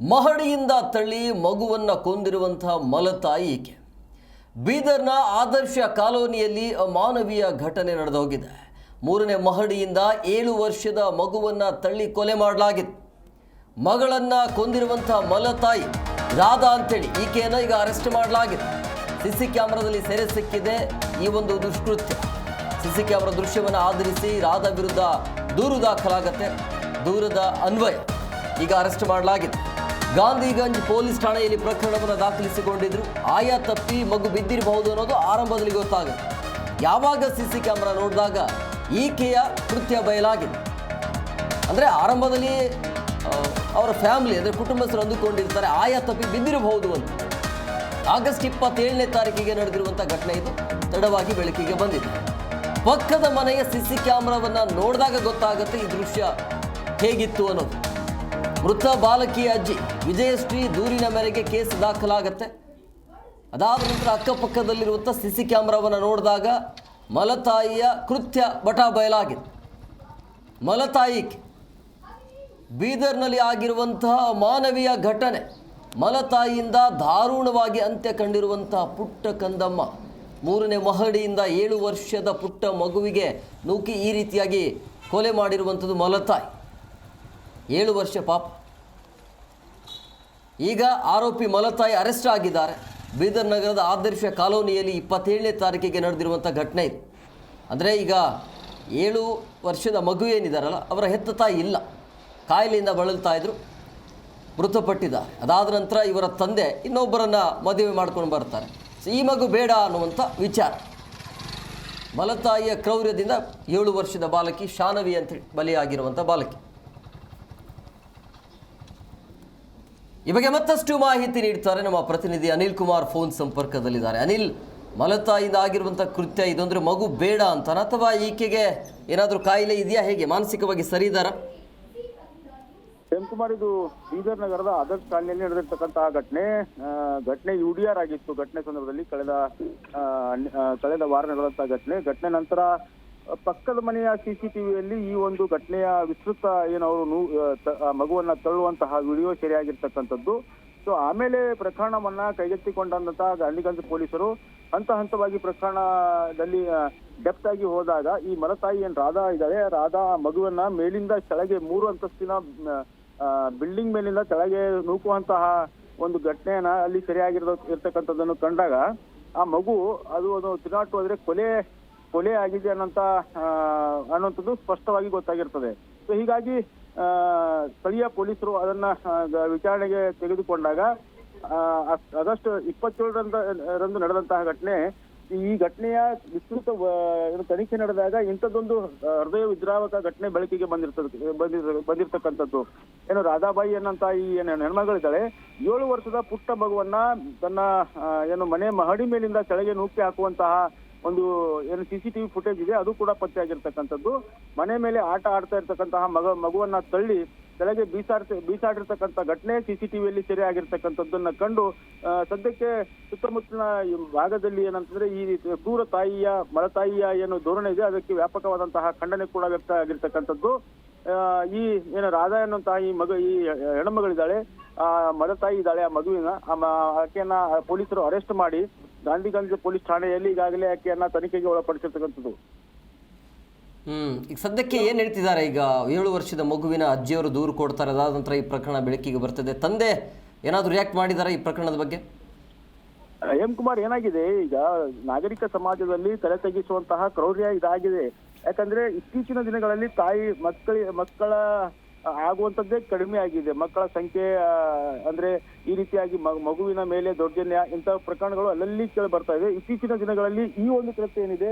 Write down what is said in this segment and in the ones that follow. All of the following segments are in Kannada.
ಮಹಡಿಯಿಂದ ತಳ್ಳಿ ಮಗುವನ್ನು ಕೊಂದಿರುವಂತಹ ಮಲತಾಯಿ ಈಕೆ. ಬೀದರ್ನ ಆದರ್ಶ ಕಾಲೋನಿಯಲ್ಲಿ ಅಮಾನವೀಯ ಘಟನೆ ನಡೆದೋಗಿದೆ. ಮೂರನೇ ಮಹಡಿಯಿಂದ ಏಳು ವರ್ಷದ ಮಗುವನ್ನ ತಳ್ಳಿ ಕೊಲೆ ಮಾಡಲಾಗಿತ್ತು. ಮಗಳನ್ನ ಕೊಂದಿರುವಂತಹ ಮಲತಾಯಿ ರಾಧಾ ಅಂತೇಳಿ ಈಕೆಯನ್ನು ಈಗ ಅರೆಸ್ಟ್ ಮಾಡಲಾಗಿದೆ. ಸಿಸಿ ಕ್ಯಾಮ್ರಾದಲ್ಲಿ ಸೆರೆ ಸಿಕ್ಕಿದೆ ಈ ಒಂದು ದುಷ್ಕೃತ್ಯ. ಸಿಸಿ ಕ್ಯಾಮ್ರಾ ದೃಶ್ಯವನ್ನು ಆಧರಿಸಿ ರಾಧಾ ವಿರುದ್ಧ ದೂರು ದಾಖಲಾಗತ್ತೆ, ದೂರದ ಅನ್ವಯ ಈಗ ಅರೆಸ್ಟ್ ಮಾಡಲಾಗಿದೆ. ಗಾಂಧಿಗಂಜ್ ಪೊಲೀಸ್ ಠಾಣೆಯಲ್ಲಿ ಪ್ರಕರಣವನ್ನು ದಾಖಲಿಸಿಕೊಂಡಿದ್ರು. ಆಯಾ ತಪ್ಪಿ ಮಗು ಬಿದ್ದಿರಬಹುದು ಅನ್ನೋದು ಆರಂಭದಲ್ಲಿ ಗೊತ್ತಾಗುತ್ತೆ. ಯಾವಾಗ ಸಿಸಿ ಕ್ಯಾಮೆರಾ ನೋಡಿದಾಗ ಈಕೆಯ ಕೃತ್ಯ ಬಯಲಾಗಿದೆ. ಅಂದರೆ ಆರಂಭದಲ್ಲಿ ಅವರ ಫ್ಯಾಮಿಲಿ, ಅಂದರೆ ಕುಟುಂಬಸ್ಥರು ಅಂದುಕೊಂಡಿರ್ತಾರೆ, ಆಯಾ ತಪ್ಪಿ ಬಿದ್ದಿರಬಹುದು ಅಂತ. ಆಗಸ್ಟ್ ಇಪ್ಪತ್ತೇಳನೇ ತಾರೀಕಿಗೆ ನಡೆದಿರುವಂಥ ಘಟನೆ ಇದು. ತಡವಾಗಿ ಬೆಳಕಿಗೆ ಬಂದಿದೆ. ಪಕ್ಕದ ಮನೆಯ ಸಿಸಿ ಕ್ಯಾಮ್ರಾವನ್ನು ನೋಡಿದಾಗ ಗೊತ್ತಾಗುತ್ತೆ ಈ ದೃಶ್ಯ ಹೇಗಿತ್ತು ಅನ್ನೋದು. ಮೃತ ಬಾಲಕಿಯ ಅಜ್ಜಿ ವಿಜಯಶ್ರೀ ದೂರಿನ ಮೇರೆಗೆ ಕೇಸ್ ದಾಖಲಾಗತ್ತೆ. ಅದಾದ ನಂತರ ಅಕ್ಕಪಕ್ಕದಲ್ಲಿರುವಂಥ ಸಿಸಿ ಕ್ಯಾಮ್ರಾವನ್ನು ನೋಡಿದಾಗ ಮಲತಾಯಿಯ ಕೃತ್ಯ ಬಟ ಬಯಲಾಗಿದೆ ಮಲತಾಯಿ ಬೀದರ್ನಲ್ಲಿ ಆಗಿರುವಂತಹ ಮಾನವೀಯ ಘಟನೆ, ಮಲತಾಯಿಯಿಂದ ದಾರುಣವಾಗಿ ಅಂತ್ಯ ಕಂಡಿರುವಂತಹ ಪುಟ್ಟ ಕಂದಮ್ಮ, ಮೂರನೇ ಮಹಡಿಯಿಂದ ಏಳು ವರ್ಷದ ಪುಟ್ಟ ಮಗುವಿಗೆ ನೂಕಿ ಈ ರೀತಿಯಾಗಿ ಕೊಲೆ ಮಾಡಿರುವಂಥದ್ದು ಮಲತಾಯಿ. ಏಳು ವರ್ಷ ಪಾಪ. ಈಗ ಆರೋಪಿ ಮಲತಾಯಿ ಅರೆಸ್ಟ್ ಆಗಿದ್ದಾರೆ. ಬೀದರ್ ನಗರದ ಆದರ್ಶ ಕಾಲೋನಿಯಲ್ಲಿ ಇಪ್ಪತ್ತೇಳನೇ ತಾರೀಕಿಗೆ ನಡೆದಿರುವಂಥ ಘಟನೆ ಇದು. ಅಂದರೆ ಈಗ ಏಳು ವರ್ಷದ ಮಗು ಏನಿದ್ದಾರಲ್ಲ ಅವರ ಹೆತ್ತ ತಾಯಿ ಇಲ್ಲ. ಕಾಯಿಲೆಯಿಂದ ಬಳಲ್ತಾ ಇದ್ದರು ಮೃತಪಟ್ಟಿದ್ದಾರೆ. ಅದಾದ ನಂತರ ಇವರ ತಂದೆ ಇನ್ನೊಬ್ಬರನ್ನು ಮದುವೆ ಮಾಡ್ಕೊಂಡು ಬರ್ತಾರೆ. ಸೊ ಈ ಮಗು ಬೇಡ ಅನ್ನುವಂಥ ವಿಚಾರ. ಮಲತಾಯಿಯ ಕ್ರೌರ್ಯದಿಂದ ಏಳು ವರ್ಷದ ಬಾಲಕಿ ಶಾನವಿ ಅಂತ ಬಲಿಯಾಗಿರುವಂಥ ಬಾಲಕಿ. ಈ ಬಗ್ಗೆ ಮತ್ತಷ್ಟು ಮಾಹಿತಿ ನೀಡ್ತಾರೆ ನಮ್ಮ ಪ್ರತಿನಿಧಿ ಅನಿಲ್ ಕುಮಾರ್ ಫೋನ್ ಸಂಪರ್ಕದಲ್ಲಿದ್ದಾರೆ. ಅನಿಲ್, ಮಲತಾಯಿಂದ ಆಗಿರುವಂಥ ಕೃತ್ಯ, ಇದೊಂದ್ರೆ ಮಗು ಬೇಡ ಅಂತಾನ? ಅಥವಾ ಈಕೆಗೆ ಏನಾದರೂ ಕಾಯಿಲೆ ಇದೆಯಾ? ಹೇಗೆ? ಮಾನಸಿಕವಾಗಿ ಸರಿ ಇದ್ದಾರಾ? ಕುಮಾರ್ ಇದು ಬೀದರ್ ನಗರದ ಅದರ್ ಕಾಲನಿಯಲ್ಲಿ ನಡೆದಿರ್ತಕ್ಕಂತಹ ಘಟನೆ ಘಟನೆ ಯು ಡಿ ಆರ್ ಆಗಿತ್ತು. ಘಟನೆ ಸಂದರ್ಭದಲ್ಲಿ ಕಳೆದ ಕಳೆದ ವಾರ ನಡೆದಂತಹ ಘಟನೆ. ಘಟನೆ ನಂತರ ಪಕ್ಕದ ಮನೆಯ ಸಿಸಿಟಿವಿಯಲ್ಲಿ ಈ ಒಂದು ಘಟನೆಯ ವಿಸ್ತೃತ ಏನು ಅವರು ಮಗುವನ್ನ ತಳ್ಳುವಂತಹ ವಿಡಿಯೋ ಸೆರೆಯಾಗಿರ್ತಕ್ಕಂಥದ್ದು. ಸೊ ಆಮೇಲೆ ಪ್ರಕರಣವನ್ನ ಕೈಗೆತ್ತಿಕೊಂಡಂತಹ ಗಾಂಧಿಗಂಜ್ ಪೊಲೀಸರು ಹಂತ ಹಂತವಾಗಿ ಪ್ರಕರಣದಲ್ಲಿ ಡೆಪ್ತ್ ಆಗಿ ಹೋದಾಗ ಈ ಮಲತಾಯಿ ಏನ್ ರಾಧಾ ಇದ್ದಾಳೆ ರಾಧಾ ಮಗುವನ್ನ ಮೇಲಿಂದ ಕೆಳಗೆ ಮೂರು ಅಂತಸ್ತಿನ ಬಿಲ್ಡಿಂಗ್ ಮೇಲಿಂದ ಕೆಳಗೆ ನೂಕುವಂತಹ ಒಂದು ಘಟನೆಯನ್ನ ಅಲ್ಲಿ ಸರಿಯಾಗಿರೋ ಇರ್ತಕ್ಕಂಥದ್ದನ್ನು ಕಂಡಾಗ ಆ ಮಗು ಅದು ಅದು ತಿರುನಾಟು ಆದ್ರೆ ಕೊಲೆ ಕೊಲೆ ಆಗಿದೆ ಅನ್ನೋಂತ ಅನ್ನುವಂಥದ್ದು ಸ್ಪಷ್ಟವಾಗಿ ಗೊತ್ತಾಗಿರ್ತದೆ. ಸೊ ಹೀಗಾಗಿ ಸ್ಥಳೀಯ ಪೊಲೀಸರು ಅದನ್ನ ವಿಚಾರಣೆಗೆ ತೆಗೆದುಕೊಂಡಾಗ ಆಗಸ್ಟ್ ಇಪ್ಪತ್ತೇಳರಂದ, ರಂದು ನಡೆದಂತಹ ಘಟನೆ, ಈ ಘಟನೆಯ ವಿಸ್ತೃತ ತನಿಖೆ ನಡೆದಾಗ ಇಂಥದ್ದೊಂದು ಹೃದಯ ವಿದ್ರಾವಕ ಘಟನೆ ಬೆಳಕಿಗೆ ಬಂದಿರ್ತದೆ, ಬಂದಿರ್, ಬಂದಿರ್ತಕ್ಕಂಥದ್ದು. ಏನು ರಾಧಾಬಾಯಿ ಅನ್ನಂತ ಈ, ಏನು ಹೆಣ್ಮಗಳಿದ್ದಾಳೆ, ಏಳು ವರ್ಷದ ಪುಟ್ಟ ಮಗುವನ್ನ ತನ್ನ ಏನು ಮನೆ ಮಹಡಿ ಮೇಲಿಂದ ಕೆಳಗೆ ನೂಕಿ ಹಾಕುವಂತಹ ಒಂದು ಏನು ಸಿಸಿಟಿವಿ ಫುಟೇಜ್ ಇದೆ, ಅದು ಕೂಡ ಪತ್ತೆ ಆಗಿರ್ತಕ್ಕಂಥದ್ದು. ಮನೆ ಮೇಲೆ ಆಟ ಆಡ್ತಾ ಇರ್ತಕ್ಕಂತಹ ಮಗ, ಮಗುವನ್ನ ತಳ್ಳಿ ಕೆಳಗೆ ಬೀಸಾಡ್ತ, ಬೀಸಾಡಿರ್ತಕ್ಕಂಥ ಘಟನೆ ಸಿಸಿಟಿವಿಯಲ್ಲಿ ಸೆರೆ ಆಗಿರ್ತಕ್ಕಂಥದ್ದನ್ನ ಕಂಡು ಸದ್ಯಕ್ಕೆ ಸುತ್ತಮುತ್ತಲಿನ ಭಾಗದಲ್ಲಿ ಏನಂತಂದ್ರೆ ಈ ಕ್ರೂರ ತಾಯಿಯ ಮಲತಾಯಿಯ ಏನು ಧೋರಣೆ ಇದೆ, ಅದಕ್ಕೆ ವ್ಯಾಪಕವಾದಂತಹ ಖಂಡನೆ ಕೂಡ ವ್ಯಕ್ತ ಆಗಿರ್ತಕ್ಕಂಥದ್ದು. ಈ ಏನು ರಾಧಾ ಎನ್ನುವಂತಹ ಈ ಮಗು, ಈ ಹೆಣ್ಮಗಳಿದ್ದಾಳೆ ಆ ಮದತಾಯಿ ಇದ್ದಾಳೆ ಆ ಮಗುವಿನ. ಆಕೆಯನ್ನ ಪೊಲೀಸರು ಅರೆಸ್ಟ್ ಮಾಡಿ ಗಾಂಧಿಗಂಜ್ ಪೊಲೀಸ್ ಠಾಣೆಯಲ್ಲಿ ಈಗಾಗಲೇ ಆಕೆಯನ್ನ ತನಿಖೆಗೆ ಒಳಪಡಿಸಿರ್ತಕ್ಕಂಥದ್ದು. ಹ್ಮ್ ಈಗ ಸದ್ಯಕ್ಕೆ ಏನು ಹೇಳ್ತಿದ್ದಾರೆ? ಈಗ ಏಳು ವರ್ಷದ ಮಗುವಿನ ಅಜ್ಜಿಯವರು ದೂರು ಕೊಡ್ತಾರೆ ಅದಾದ ನಂತರ ಈ ಪ್ರಕರಣ ಬೆಳಕಿಗೆ ಬರ್ತದೆ. ತಂದೆ ಏನಾದರೂ ರಿಯಾಕ್ಟ್ ಮಾಡಿದಾರೆ ಈ ಪ್ರಕರಣದ ಬಗ್ಗೆ? ಎಂ ಕುಮಾರ್ ಏನಾಗಿದೆ? ಈಗ ನಾಗರಿಕ ಸಮಾಜದಲ್ಲಿ ತಲೆ ತಗ್ಗಿಸುವಂತಹ ಕ್ರೌರ್ಯ ಇದಾಗಿದೆ. ಯಾಕಂದ್ರೆ ಇತ್ತೀಚಿನ ದಿನಗಳಲ್ಲಿ ತಾಯಿ ಮಕ್ಕಳ ಮಕ್ಕಳ ಆಗುವಂತದ್ದೇ ಕಡಿಮೆ ಆಗಿದೆ. ಮಕ್ಕಳ ಸಂಖ್ಯೆ ಅಂದ್ರೆ ಈ ರೀತಿಯಾಗಿ ಮಗುವಿನ ಮೇಲೆ ದೌರ್ಜನ್ಯ ಇಂತಹ ಪ್ರಕರಣಗಳು ಅಲ್ಲಲ್ಲಿ ಕೇಳಿ ಬರ್ತಾ ಇದೆ. ಇತ್ತೀಚಿನ ದಿನಗಳಲ್ಲಿ ಈ ಒಂದು ಕೃತ್ಯ ಏನಿದೆ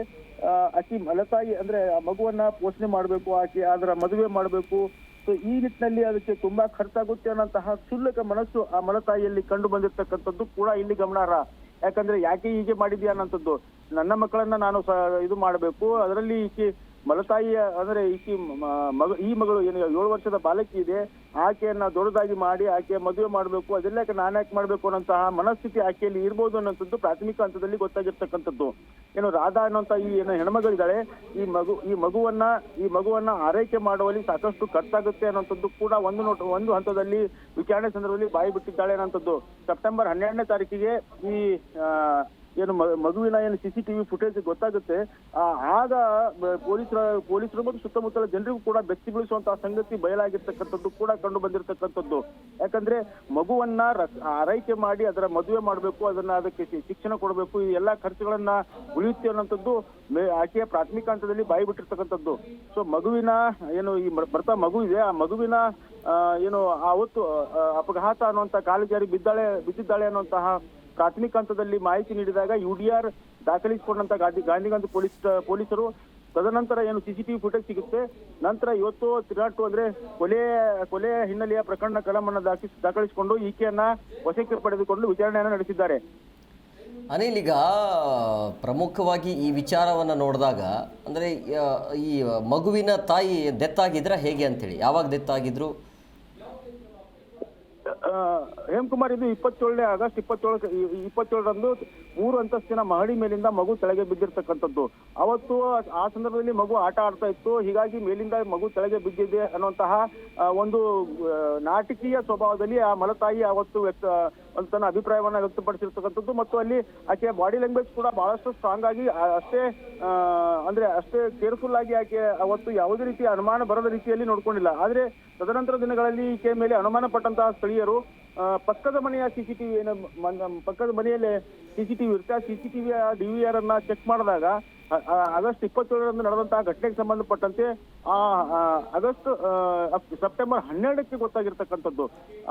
ಅತಿ ಮಲತಾಯಿ ಅಂದ್ರೆ ಮಗುವನ್ನ ಪೋಷಣೆ ಮಾಡಬೇಕು, ಆಕೆ ಅದರ ಮದುವೆ ಮಾಡಬೇಕು. ಸೊ ಈ ನಿಟ್ಟಿನಲ್ಲಿ ಅದಕ್ಕೆ ತುಂಬಾ ಖರ್ಚಾಗುತ್ತೆ ಅನ್ನೋಂತಹ ಕ್ಷುಲ್ಲಕ ಮನಸ್ಸು ಆ ಮಲತಾಯಿಯಲ್ಲಿ ಕಂಡು ಬಂದಿರ್ತಕ್ಕಂಥದ್ದು ಕೂಡ ಇಲ್ಲಿ ಗಮನಾರ್ಹ. ಯಾಕಂದ್ರೆ ಯಾಕೆ ಹೀಗೆ ಮಾಡಿದ್ಯಾ ಅನ್ನೋಂಥದ್ದು. ನನ್ನ ಮಕ್ಕಳನ್ನ ನಾನು ಇದು ಮಾಡಬೇಕು. ಅದರಲ್ಲಿ ಈಕೆ ಮಲತಾಯಿಯ, ಅಂದ್ರೆ ಈಕಿ ಮಗ, ಈ ಮಗಳು ಏನು, ಏಳು ವರ್ಷದ ಬಾಲಕಿ ಇದೆ. ಆಕೆಯನ್ನ ದೊಡ್ಡದಾಗಿ ಮಾಡಿ ಆಕೆ ಮದುವೆ ಮಾಡಬೇಕು. ಅದೆಲ್ಲ ನಾನು ಮಾಡಬೇಕು ಅನ್ನೋಂತಹ ಮನಸ್ಥಿತಿ ಆಕೆಯಲ್ಲಿ ಇರ್ಬೋದು ಅನ್ನೋಂಥದ್ದು ಪ್ರಾಥಮಿಕ ಹಂತದಲ್ಲಿ ಗೊತ್ತಾಗಿರ್ತಕ್ಕಂಥದ್ದು. ಏನು, ರಾಧಾ ಅನ್ನೋಂಥ ಈ, ಏನು, ಹೆಣ್ಮಗಳಿದ್ದಾಳೆ, ಈ ಮಗು, ಈ ಮಗುವನ್ನ ಈ ಮಗುವನ್ನ ಆರೈಕೆ ಮಾಡುವಲ್ಲಿ ಸಾಕಷ್ಟು ಖರ್ಚಾಗುತ್ತೆ ಅನ್ನೋಂಥದ್ದು ಕೂಡ ಒಂದು ನೋಟ, ಒಂದು ಹಂತದಲ್ಲಿ ವಿಚಾರಣೆ ಸಂದರ್ಭದಲ್ಲಿ ಬಾಯಿ ಬಿಟ್ಟಿದ್ದಾಳೆ ಅನ್ನೋಂಥದ್ದು ಸೆಪ್ಟೆಂಬರ್ ಹನ್ನೆರಡನೇ ತಾರೀಕಿಗೆ ಈ ಏನು ಮಗುವಿನ ಏನು ಸಿ ಸಿ ಟಿವಿ ಫುಟೇಜ್ ಗೊತ್ತಾಗುತ್ತೆ ಆಗ ಪೊಲೀಸರ, ಪೊಲೀಸರು ಮತ್ತು ಸುತ್ತಮುತ್ತಲ ಜನರಿಗೂ ಕೂಡ ಬೆಚ್ಚಿ ಬೀಳಿಸುವಂತಹ ಸಂಗತಿ ಬಯಲಾಗಿರ್ತಕ್ಕಂಥದ್ದು ಕೂಡ ಕಂಡು ಬಂದಿರತಕ್ಕಂಥದ್ದು. ಯಾಕಂದ್ರೆ ಮಗುವನ್ನ ರಕ್- ಆರೈಕೆ ಮಾಡಿ ಅದರ ಮದುವೆ ಮಾಡಬೇಕು, ಅದನ್ನ ಅದಕ್ಕೆ ಶಿಕ್ಷಣ ಕೊಡಬೇಕು, ಈ ಎಲ್ಲಾ ಖರ್ಚುಗಳನ್ನ ಉಳಿಯುತ್ತೆ ಅನ್ನೋಂಥದ್ದು ಆಕೆಯ ಪ್ರಾಥಮಿಕ ಹಂತದಲ್ಲಿ ಬಾಯಿ ಬಿಟ್ಟಿರ್ತಕ್ಕಂಥದ್ದು. ಸೊ ಮಗುವಿನ, ಏನು ಈ ಬರ್ತ ಮಗು ಇದೆ ಆ ಮಗುವಿನ ಏನು ಆವತ್ತು ಅಪಘಾತ ಅನ್ನುವಂತ ಕಾಲು ಜಾರಿ ಬಿದ್ದಾಳೆ, ಬಿದ್ದಿದ್ದಾಳೆ ಅನ್ನುವಂತಹ ಪ್ರಾಥಮಿಕ ಹಂತದಲ್ಲಿ ಮಾಹಿತಿ ನೀಡಿದಾಗ ಯು ಡಿ ಆರ್ ದಾಖಲಿಸಿಕೊಂಡಂತ ಗಾಂಧಿ ಗಾಂಧಿಗಂಜ್ ಪೊಲೀಸ್, ಪೊಲೀಸರು. ತದನಂತರ ಏನು ಸಿಸಿಟಿವಿ ಫುಟೇಜ್ ಸಿಗುತ್ತೆ. ನಂತರ ಇವತ್ತು ತಿರಾಟು ಅಂದ್ರೆ ಕೊಲೆ ಕೊಲೆ ಹಿನ್ನೆಲೆಯ ಪ್ರಕರಣ ಕಳಮನ್ನ ದಾಖಿ, ದಾಖಲಿಸಿಕೊಂಡು ಈಕೆಯನ್ನ ವಶಕ್ಕೆ ಪಡೆದುಕೊಂಡು ವಿಚಾರಣೆಯನ್ನು ನಡೆಸಿದ್ದಾರೆ. ಅನಿಲ್, ಈಗ ಪ್ರಮುಖವಾಗಿ ಈ ವಿಚಾರವನ್ನು ನೋಡಿದಾಗ, ಅಂದರೆ ಈ ಮಗುವಿನ ತಾಯಿ ಡೆತ್ ಆಗಿದ್ರ ಹೇಗೆ ಅಂತೇಳಿ? ಯಾವಾಗ ದೆತ್ತಾಗಿದ್ರು ಹೇಮಕುಮಾರ್ ಇದು ಇಪ್ಪತ್ತೇಳನೇ ಆಗಸ್ಟ್ ಇಪ್ಪತ್ತೇಳು ಇಪ್ಪತ್ತೇಳರಂದು ಮೂರು ಅಂತಸ್ತಿನ ಮಹಡಿ ಮೇಲಿಂದ ಮಗು ಕೆಳಗೆ ಬಿದ್ದಿರ್ತಕ್ಕಂಥದ್ದು. ಅವತ್ತು ಆ ಸಂದರ್ಭದಲ್ಲಿ ಮಗು ಆಟ ಆಡ್ತಾ ಇತ್ತು. ಹೀಗಾಗಿ ಮೇಲಿಂದ ಮಗು ಕೆಳಗೆ ಬಿದ್ದಿದೆ ಅನ್ನುವಂತಹ ಒಂದು ನಾಟಕೀಯ ಸ್ವಭಾವದಲ್ಲಿ ಆ ಮಲತಾಯಿ ಅವತ್ತು ವ್ಯಕ್ತ ತನ್ನ ಅಭಿಪ್ರಾಯವನ್ನ ವ್ಯಕ್ತಪಡಿಸಿರ್ತಕ್ಕಂಥದ್ದು. ಮತ್ತು ಅಲ್ಲಿ ಆಕೆಯ ಬಾಡಿ ಲ್ಯಾಂಗ್ವೇಜ್ ಕೂಡ ಬಹಳಷ್ಟು ಸ್ಟ್ರಾಂಗ್ ಆಗಿ ಅಷ್ಟೇ ಅಂದ್ರೆ ಅಷ್ಟೇ ಕೇರ್ಫುಲ್ ಆಗಿ ಆಕೆ ಅವತ್ತು ಯಾವುದೇ ರೀತಿಯ ಅನುಮಾನ ಬರದ ರೀತಿಯಲ್ಲಿ ನೋಡ್ಕೊಂಡಿಲ್ಲ. ಆದ್ರೆ ತದನಂತರ ದಿನಗಳಲ್ಲಿ ಈಕೆ ಮೇಲೆ ಅನುಮಾನ ಪಟ್ಟಂತಹ ಸ್ಥಳೀಯರು ಪಕ್ಕದ ಮನೆಯ ಸಿಸಿಟಿವಿ ಏನು ಪಕ್ಕದ ಮನೆಯಲ್ಲಿ ಸಿಸಿಟಿವಿ ಇರುತ್ತೆ. ಆ ಸಿಸಿಟಿವಿಯ ಡಿ ವಿ ಆರ್ ಅನ್ನ ಚೆಕ್ ಮಾಡಿದಾಗ ಆಗಸ್ಟ್ ಇಪ್ಪತ್ತೇಳರಂದು ನಡೆದಂತಹ ಘಟನೆಗೆ ಸಂಬಂಧಪಟ್ಟಂತೆ ಆ ಆಗಸ್ಟ್ ಸೆಪ್ಟೆಂಬರ್ ಹನ್ನೆರಡಕ್ಕೆ ಗೊತ್ತಾಗಿರ್ತಕ್ಕಂಥದ್ದು.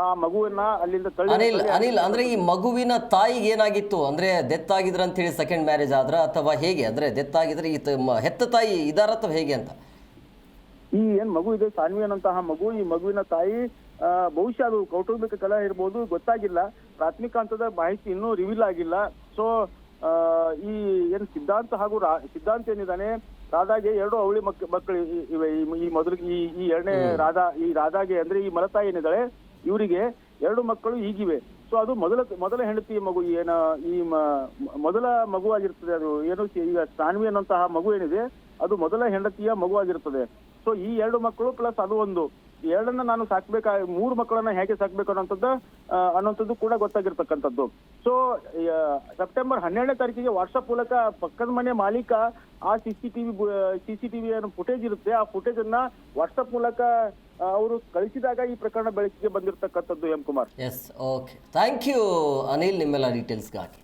ಆ ಮಗುವನ್ನ ಅಲ್ಲಿಂದ ತಳ್ಳಿ ಅನಿಲ್ ಅನಿಲ್ ಅಂದ್ರೆ ಈ ಮಗುವಿನ ತಾಯಿಗೆ ಏನಾಗಿತ್ತು? ಅಂದ್ರೆ ಡೆತ್ ಆಗಿದ್ರ ಅಂತ ಹೇಳಿ ಸೆಕೆಂಡ್ ಮ್ಯಾರೇಜ್ ಆದ್ರ ಅಥವಾ ಹೇಗೆ? ಅಂದ್ರೆ ಡೆತ್ ಆಗಿದ್ರೆ ಈ ಹೆತ್ತ ತಾಯಿ ಇದಾರ ಅಥವಾ ಹೇಗೆ ಅಂತ? ಈ ಏನ್ ಮಗು ಇದೆ ಸಾನ್ವಿ ಅನ್ನೋಂತಹ ಮಗು ಈ ಮಗುವಿನ ತಾಯಿ ಬಹುಶಃ ಅದು ಕೌಟುಂಬಿಕ ಕಲಹ ಇರ್ಬೋದು ಗೊತ್ತಾಗಿಲ್ಲ. ಪ್ರಾಥಮಿಕ ಹಂತದ ಮಾಹಿತಿ ಇನ್ನೂ ರಿವೀಲ್ ಆಗಿಲ್ಲ. ಸೊ ಈ ಏನು ಸಿದ್ಧಾಂತ ಹಾಗೂ ರಾ- ಸಿದ್ಧಾಂತ ಏನಿದ್ದಾನೆ ರಾಧಾಗೆ ಎರಡು ಅವಳಿ ಮಕ್ ಮಕ್ಕಳು ಇವೆ. ಈ- ಮೊದಲು ಈ ಈ ಎರಡನೇ ರಾಧಾ ಈ ರಾಧಾಗೆ ಅಂದ್ರೆ ಈ ಮಲತಾಯಿ ಏನಿದ್ದಾಳೆ ಇವರಿಗೆ ಎರಡು ಮಕ್ಕಳು ಈಗಿವೆ. ಸೊ ಅದು ಮೊದಲ ಮೊದಲ ಹೆಂಡತಿ ಮಗು ಏನ ಈ ಮೊದಲ ಮಗುವಾಗಿರ್ತದೆ ಅದು. ಏನು ಈಗ ಸಾನ್ವಿ ಅನ್ನುವಂತಹ ಮಗು ಏನಿದೆ ಅದು ಮೊದಲ ಹೆಂಡತಿಯ ಮಗುವಾಗಿರ್ತದೆ. ಸೊ ಈ ಎರಡು ಮಕ್ಕಳು ಪ್ಲಸ್ ಅದು ಒಂದು. ಎರಡನ್ನ ನಾನು ಸಾಕ್ಬೇಕಾ, ಮೂರು ಮಕ್ಕಳನ್ನ ಹೇಗೆ ಸಾಕ್ಬೇಕು ಅನ್ನೋಂಥದ್ದು ಅನ್ನೋಂಥದ್ದು ಕೂಡ ಗೊತ್ತಾಗಿರ್ತಕ್ಕಂಥದ್ದು. ಸೊ ಸೆಪ್ಟೆಂಬರ್ ಹನ್ನೆರಡನೇ ತಾರೀಕಿಗೆ ವಾಟ್ಸಪ್ ಮೂಲಕ ಪಕ್ಕದ ಮನೆ ಮಾಲೀಕ ಆ ಸಿ ಸಿ ಟಿವಿ ಫುಟೇಜ್ ಇರುತ್ತೆ. ಆ ಫುಟೇಜ್ ಅನ್ನ ವಾಟ್ಸಪ್ ಮೂಲಕ ಅವರು ಕಳಿಸಿದಾಗ ಈ ಪ್ರಕರಣ ಬೆಳಕಿಗೆ ಬಂದಿರತಕ್ಕಂಥದ್ದು M Kumar. Yes okay thank you Anil ನಿಮ್ಮೆಲ್ಲ ಡೀಟೇಲ್ಸ್ಗಾಗಿ